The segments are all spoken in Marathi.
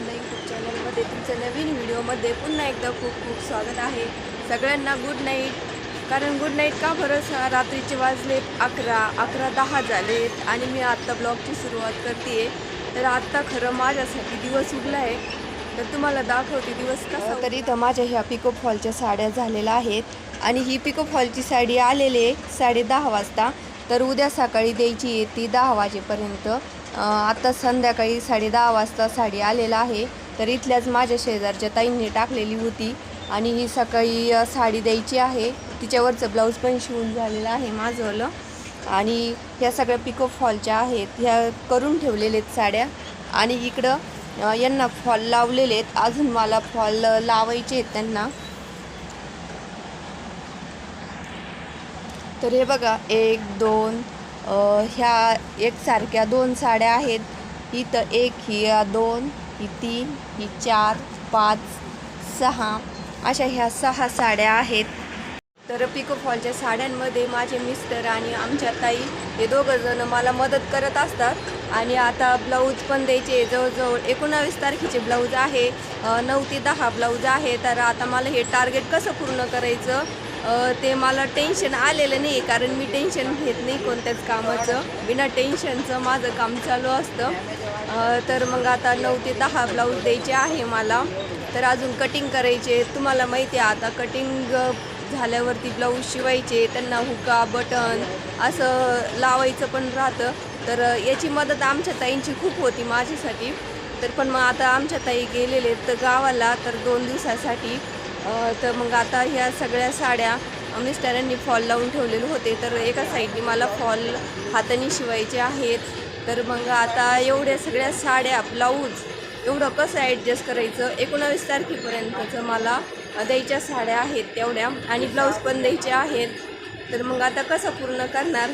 आनंद यूट्यूब चॅनलमध्ये तुमचं नवीन व्हिडिओमध्ये पुन्हा एकदा खूप खूप स्वागत आहे. सगळ्यांना गुड नाईट कारण गुड नाईट का बरं? रात्रीचे वाजलेत अकरा अकरा दहा झालेत आणि मी आत्ता ब्लॉगची सुरुवात करते तर आत्ता खरं माझ्यासाठी दिवस उगला आहे. तर तुम्हाला दाखवते दिवस कसा तर इथं माझ्या ह्या पिको फॉलच्या साड्या झालेल्या आहेत. आणि ही पिको फॉलची साडी आलेली आहे साडे दहा वाजता. तर उद्या सकाळी द्यायची आहे ती दहा वाजेपर्यंत. आता संध्याकाळी साडे दहा वाजता साडी आलेला आहे. तर इथल्याच माझ्या शेजारच्या ताईंनी टाकलेली होती आणि ही सकाळी साडी द्यायची आहे. तिच्यावरचं ब्लाऊज पण शिवून झालेलं आहे माझंवालं आणि ह्या सगळ्या पिको फॉलच्या आहेत. ह्या करून ठेवलेल्या आहेत साड्या. आणि इकडं यांना फॉल लावलेले आहेत. अजून मला फॉल लावायचे आहेत त्यांना. तर हे बघा एक दोन ह्या एकसारख्या दोन साड्या आहेत. इथं एक ही दोन ही तीन ही चार पाच सहा अशा ह्या सहा साड्या आहेत. तर पिको फॉलच्या साड्यांमध्ये माझे मिस्टर आणि आमच्या ताई हे दोघंजणं मला मदत करत असतात. आणि आता ब्लाऊज पण द्यायचे. जवळजवळ एकोणावीस तारखेचे ब्लाऊज आहे. नऊ ते दहा ब्लाऊज आहे. तर आता मला हे टार्गेट कसं पूर्ण करायचं? ते मला टेन्शन आलेलं नाही कारण मी टेन्शन घेत नाही कोणत्याच कामाचं. बिना टेन्शनचं माझं काम चालू असतं. तर मग आता नऊ ते दहा ब्लाऊज द्यायचे आहे मला. तर अजून कटिंग करायचे तुम्हाला माहिती आहे आता कटिंग झाल्यावरती ब्लाऊज शिवायचे त्यांना हुका बटन असं लावायचं पण राहतं. तर याची मदत आमच्या ताईंची खूप होती माझ्यासाठी. तर पण मग आता आमच्या ताई गेलेले आहेत तर गावाला तर दोन दिवसासाठी तर मग आता ह्या सगळ्या साड्या मिस्टरांनी फॉल लावून ठेवलेले होते. तर एका साईडनी मला फॉल हाताने शिवायचे आहेत. तर मग आता एवढ्या सगळ्या साड्या ब्लाऊज एवढं कसं ॲडजस्ट करायचं? एकोणावीस तारखेपर्यंतचं मला द्यायच्या साड्या आहेत तेवढ्या आणि ब्लाऊज पण द्यायचे आहेत. तर मग आता कसं पूर्ण करणार?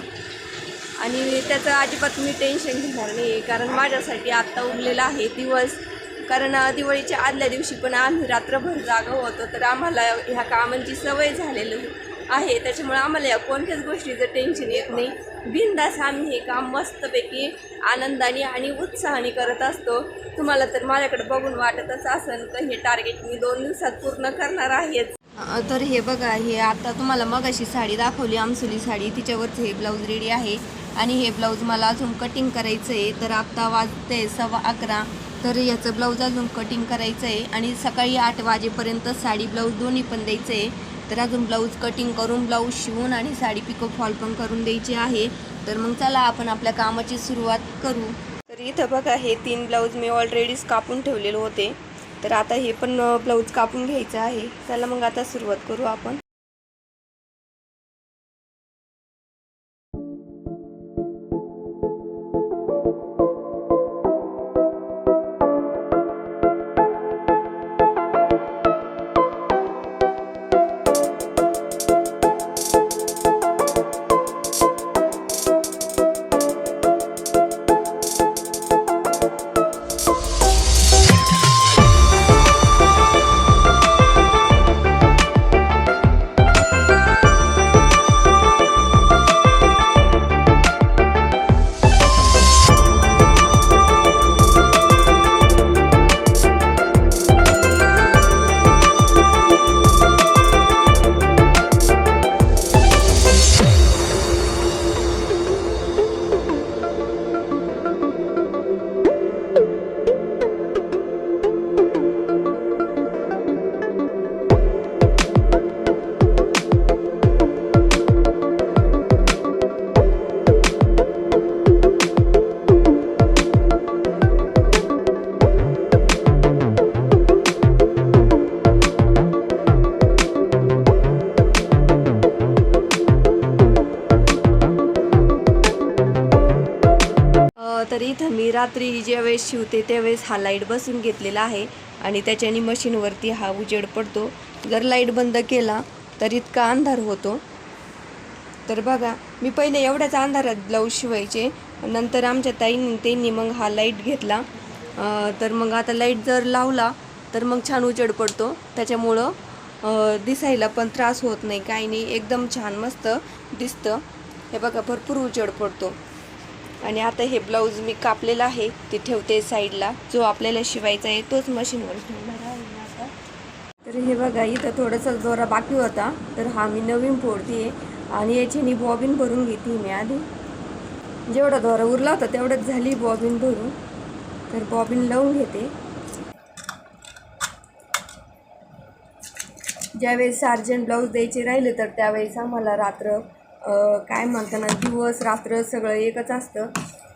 आणि त्याचं अजिबात मी टेन्शन घेणार नाही कारण माझ्यासाठी आत्ता उरलेला आहे दिवस. कारण दिवाळीच्या आदल्या दिवशी पण आम्ही रात्रभर जागा होतो तर आम्हाला ह्या कामांची सवय झालेली आहे. त्याच्यामुळे आम्हाला या कोणत्याच गोष्टीचं टेन्शन येत नाही. बिनदास आम्ही हे काम मस्तपैकी आनंदाने आणि उत्साहाने करत असतो. तुम्हाला तर माझ्याकडे बघून वाटतच असेल तर हे टार्गेट मी दोन दिवसात पूर्ण करणार आहेच. तर हे बघा हे आता तुम्हाला मगाशी साडी दाखवली आमसुली साडी. तिच्यावरचं हे ब्लाऊज रेडी आहे. आणि हे ब्लाऊज मला अजून कटिंग करायचं आहे तर आत्ता वाजते सव्वा अकरा. तर याचं ब्लाऊज अजून कटिंग करायचं आहे आणि सकाळी आठ वाजेपर्यंत साडी ब्लाऊज दोन्ही पण द्यायचं आहे. तर अजून ब्लाऊज कटिंग करून ब्लाऊज शिवून आणि साडी पिको फॉल पण करून द्यायची आहे. तर मग चला आपण आपल्या कामाची सुरुवात करू. तर इथं बघा हे तीन ब्लाऊज मी ऑलरेडीच कापून ठेवलेले होते. तर आता हे पण ब्लाऊज कापून घ्यायचं आहे. चला मग आता सुरुवात करू आपण. रात्री ज्यावेळेस शिवते त्यावेळेस हा लाइट बसून घेतलेला आहे आणि त्याच्याने मशीनवरती हा उजेड पडतो. जर लाइट बंद केला तर इतका अंधार होतो. तर बघा मी पहिले एवढ्याच अंधारात ब्लाऊज शिवायचे. नंतर आमच्या ताईंनी त्यांनी मग हा लाइट घेतला. तर मग आता लाइट जर लावला तर मग छान उजेड पडतो. त्याच्यामुळं दिसायला पण त्रास होत नाही. काही नाही एकदम छान मस्त दिसतं. हे बघा भरपूर उजेड पडतो. आणि आता हे ब्लाऊज मी कापलेला आहे. ते ठेवते साईडला. जो आपल्याला शिवायचा आहे तोच मशीनवर ठेवणार आहे आता. तर हे बघा इथं थोडासा दोरा बाकी होता. तर हा मी नवीन फोडते आणि याची बॉबिन भरून घेते मी आधी. जेवढा दोरा उरला होता तेवढंच झाली बॉबिन भरून. तर बॉबिन लावून घेते. ज्यावेळेस सार्जंट ब्लाऊज द्यायचे राहिले तर त्यावेळेस आम्हाला रात्र काय म्हणताना दिवस रात्र सगळं एकच असतं.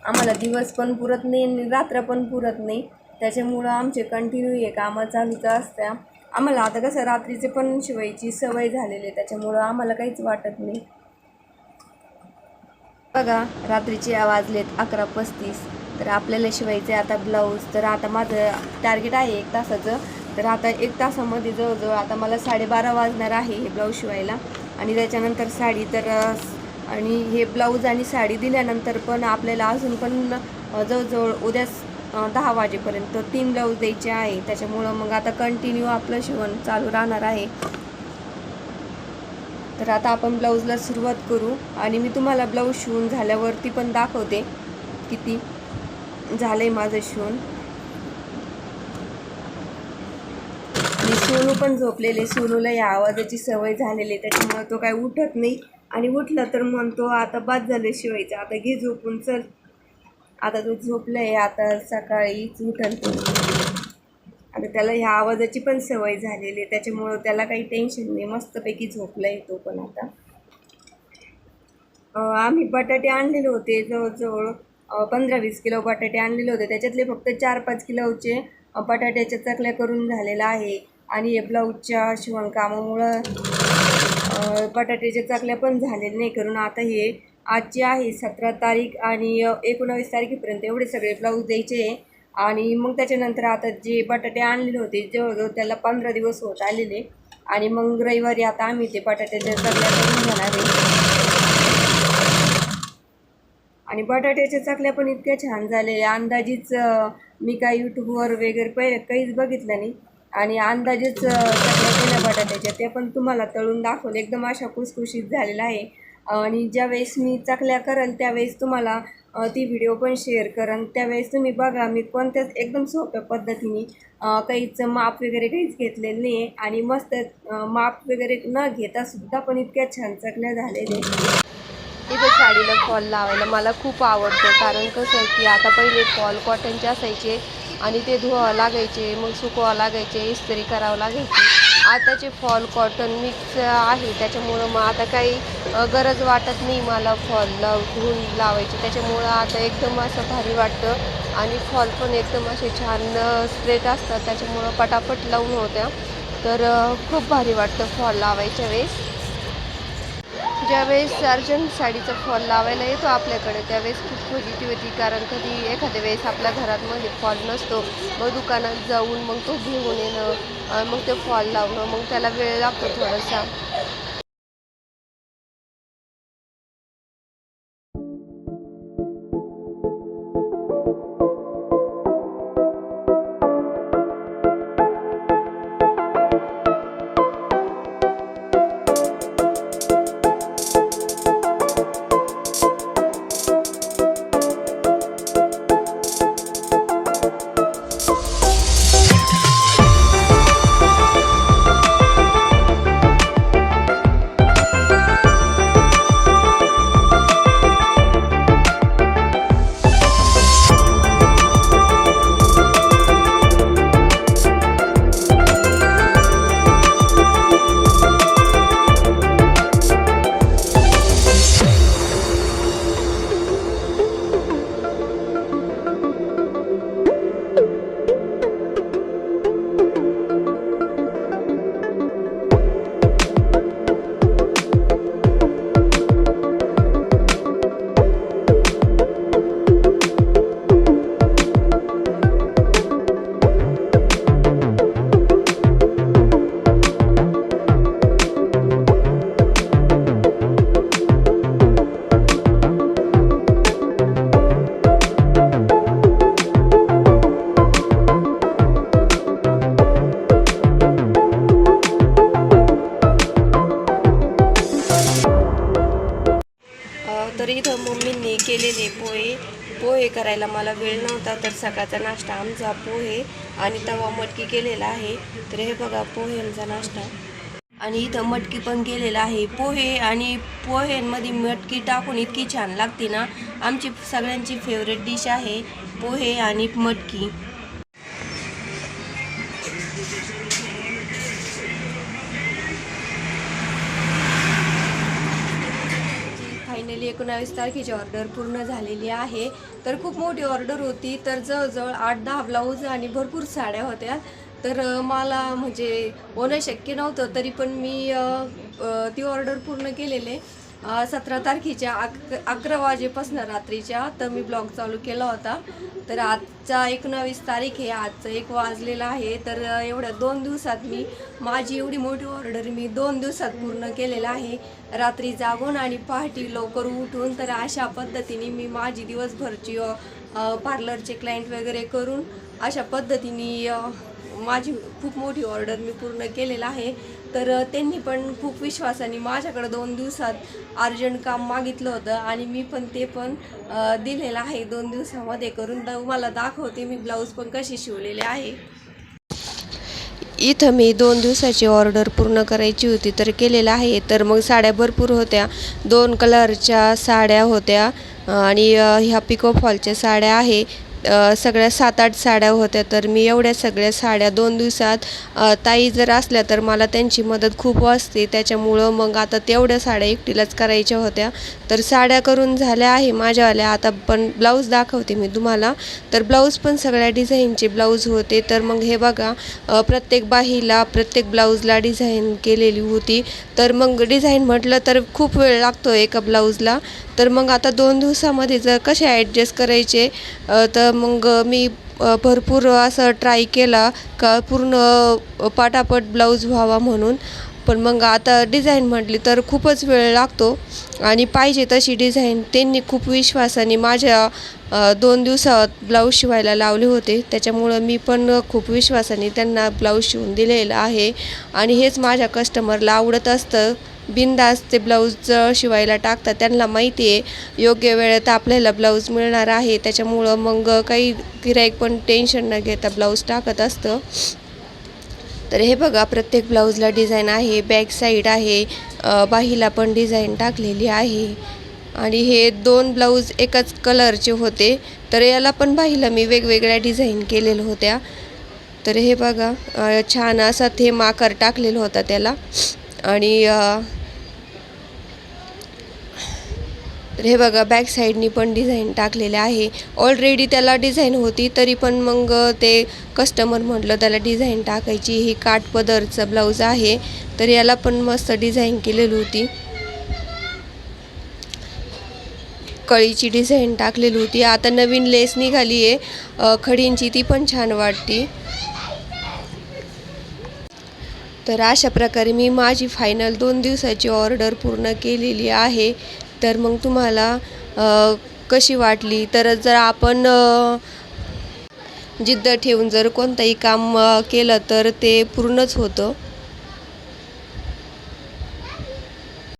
आम्हाला दिवस पण पुरत नाही आणि रात्र पण पुरत नाही. त्याच्यामुळं आमचे कंटिन्यू हे कामं चालूच असत्या आम्हाला आता कसं रात्रीचे पण शिवायची सवय झालेली आहे. त्याच्यामुळं आम्हाला काहीच वाटत नाही. बघा रात्रीचे वाजलेत अकरा पस्तीस. तर आपल्याला शिवायचे आता ब्लाऊज. तर आता माझं टार्गेट आहे एक तासाचं. तर आता एक तासामध्ये जवळजवळ आता मला साडेबारा वाजणार आहे हे ब्लाऊज शिवायला. आणि त्याच्यानंतर साडी तर आणि हे ब्लाऊज आणि साडी दिल्यानंतर पण आपल्याला अजून पण जवळजवळ उद्या दहा वाजेपर्यंत तीन ब्लाऊज द्यायचे आहे. त्याच्यामुळं मग आता कंटिन्यू आपलं शिवण चालू राहणार आहे. तर आता आपण ब्लाऊजला सुरुवात करू. आणि मी तुम्हाला ब्लाऊज शिवून झाल्यावरती पण दाखवते किती झालं आहे माझं शिवून आणि सोनू पण झोपलेले. सोनूला या आवाजाची सवय झालेली आहे त्याच्यामुळे तो काय उठत नाही. आणि उठला तर म्हणतो आता बाद झालं शिवायचं. आता घे झोपून चल. आता तो झोपलाय आता सकाळीच उठल. आता त्याला ह्या आवाजाची पण सवय झालेली आहे त्याच्यामुळं त्याला काही टेन्शन नाही. मस्तपैकी झोपला येतो पण आता. आम्ही बटाटे आणलेले होते जवळजवळ पंधरा वीस किलो बटाटे आणलेले होते. त्याच्यातले फक्त चार पाच किलोचे बटाट्याच्या चकल्या करून झालेला आहे. आणि हे ब्लाऊजच्या शिवणकामामुळं बटाट्याच्या चकल्या पण झालेल्या नाही. करून आता हे आजची आहे सतरा तारीख आणि एकोणावीस तारखेपर्यंत एवढे सगळे ब्लाऊज द्यायचे आणि मग त्याच्यानंतर आता जे बटाटे आणलेले होते जवळजवळ त्याला पंधरा दिवस होत आलेले. आणि मग रविवारी आता आम्ही ते बटाट्याच्या चकल्या करून घेणार आहे. आणि बटाट्याच्या चकल्या पण इतक्या छान झालेल्या अंदाजीच मी काय यूट्यूबवर वगैरे पहिले काहीच बघितलं नाही. आणि अंदाजेच अं, चकल्या केल्या बटाट्याच्या ते पण तुम्हाला तळून दाखवलं एकदम अशा खुसखुशीत झालेला आहे. आणि ज्यावेळेस मी चकल्या करेल त्यावेळेस तुम्हाला ती व्हिडिओ पण शेअर करेन. त्यावेळेस तुम्ही बघा मी कोणत्याच एकदम सोप्या पद्धतीने काहीच माप वगैरे काहीच घेतलेलं नाही आहे आणि मस्त माप वगैरे न घेता सुद्धा पण इतक्या छान चकल्या झालेल्या इथे साडीला फॉल लावायला मला खूप आवडतं. कारण कसं आहे की आता पहिले फॉल कॉटनचे असायचे आणि ते धुवावं लागायचे मग सुकवावं लागायचे इस्त्री करावं लागायची. आताचे फॉल कॉटन मिक्स आहे त्याच्यामुळं मग आता काही गरज वाटत नाही मला फॉल लाव धुवून लावायची. त्याच्यामुळं आता एकदम असं भारी वाटतं. आणि फॉल पण एकदम असे छान स्ट्रेट असतात. त्याच्यामुळं पटापट लावून होत्या. तर खूप भारी वाटतं फॉल लावायच्या वेळेस. ज्यावेळेस अर्जंट साडीचा फॉल लावायला येतो आपल्याकडे त्यावेळेस खूप फजिती होती. कारण कधी एखाद्या वेळेस आपल्या घरात मग फॉल नसतो मग दुकानात जाऊन मग तो घेऊन येणं मग ते फॉल लावणं मग त्याला वेळ लागतो थोडासा. पोहे करायला मला वेळ नव्हता तर सकाळचा नाश्ता आमचा पोहे आणि तवा मटकी केलेला आहे. तर हे बघा पोह्यांचा नाश्ता. आणि इथं मटकी पण केलेला आहे. पोहे आणि पोह्यांमध्ये मटकी टाकून इतकी छान लागते ना. आमची सगळ्यांची फेवरेट डिश आहे पोहे आणि मटकी. एकोणावीस तारखेची ऑर्डर पूर्ण झालेली आहे. तर खूप मोठी ऑर्डर होती. तर जवळजवळ आठ दहा ब्लाऊज आणि भरपूर साड्या होत्या. तर मला म्हणजे होणं शक्य नव्हतं. तरी पण मी ती ऑर्डर पूर्ण केलेले. सतरा तारखेच्या अक अकरा वाजेपासून रात्रीच्या तर मी ब्लॉग चालू केला होता. तर आजचा एकोणावीस तारीख आहे आजचं एक वाजलेलं आहे. तर एवढ्या दोन दिवसात मी माझी एवढी मोठी ऑर्डर मी दोन दिवसात पूर्ण केलेलं आहे. रात्री जागून आणि पहाटे लवकर उठून तर अशा पद्धतीने मी माझी दिवसभरची पार्लरचे क्लायंट वगैरे करून अशा पद्धतीने माझी खूप मोठी ऑर्डर मी पूर्ण केलेलं आहे. तर त्यांनी पण खूप विश्वासाने माझ्याकडे दोन दिवसात अर्जंट काम मागितलं होतं आणि मी पण ते पण दिलेलं आहे दोन दिवसामध्ये करून. मला दाखवते मी ब्लाऊज पण कशी शिवलेले आहे. इथं मी दोन दिवसाची ऑर्डर पूर्ण करायची होती तर केलेलं आहे. तर मग साड्या भरपूर होत्या. दोन कलरच्या साड्या होत्या. आणि ह्या पिको फॉलच्या साड्या आहे. सगळ्या सात आठ साड्या होत्या तर मी एवढ्या सगळ्या साड्या दोन दिवसात ताई जर असल्या तर मला त्यांची मदत खूप असते. त्याच्यामुळं मग आता तेवढ्या साड्या एकटीलाच करायच्या होत्या. तर साड्या करून झाल्या आहे माझ्यावाल्या. आता पण ब्लाऊज दाखवते मी तुम्हाला. तर ब्लाऊज पण सगळ्या डिझाईनचे ब्लाऊज होते. तर मग हे बघा प्रत्येक बाहीला प्रत्येक ब्लाऊजला डिझाईन केलेली होती. तर मग डिझाईन म्हटलं तर खूप वेळ लागतो एका ब्लाऊजला. तर मग आता दोन दिवसामध्ये जर कसे ॲडजस्ट करायचे? तर मग मी भरपूर असं ट्राय केला. का पूर्ण पटापट पाटापट ब्लाऊज व्हावा म्हणून. पण मग आता डिझाईन म्हटली तर खूपच वेळ लागतो. आणि पाहिजे तशी डिझाईन त्यांनी खूप विश्वासाने माझ्या दोन दिवसात ब्लाऊज शिवायला लावले होते. त्याच्यामुळं मी पण खूप विश्वासाने त्यांना ब्लाऊज शिवून दिलेलं आहे. आणि हेच माझ्या कस्टमरला आवडत असतं. बिनदास ते ब्लाऊज शिवायला टाकतात त्यांना माहिती आहे. योग्य वेळेत आपल्याला ब्लाऊज मिळणार आहे. त्याच्यामुळं मग काही गिराईक पण टेन्शन न घेता ब्लाऊज टाकत असतं. तर हे बघा प्रत्येक ब्लाऊजला डिझाईन आहे. बॅक साईड आहे. बाहीला पण डिझाईन टाकलेली आहे. आणि हे दोन ब्लाऊज एकाच कलरचे होते. तर याला पण पाहिलं मी वेगवेगळ्या डिझाईन केलेल्या होत्या. तर हे बघा छान असा थेंब आकार टाकलेला होता त्याला. आणि तर हे बघा बॅक साईडनी पण डिझाईन टाकलेले आहे. ऑलरेडी त्याला डिझाईन होती तरी पण मग ते कस्टमर म्हटलं त्याला डिझाईन टाकायची ही काठ पदरचं ब्लाऊज आहे. तर याला पण मस्त डिझाईन केलेली होती. कळीची डिझाईन टाकलेली होती. आता नवीन लेस निघाली आहे. खडींची ती पण छान वाटते. तर अशा प्रकारे मी माझी फायनल दोन दिवसाची ऑर्डर पूर्ण केलेली आहे. तर मग तुम्हाला कशी वाटली? तर जर आपण जिद्द ठेवून जर कोणतंही काम केलं तर ते पूर्णच होतं.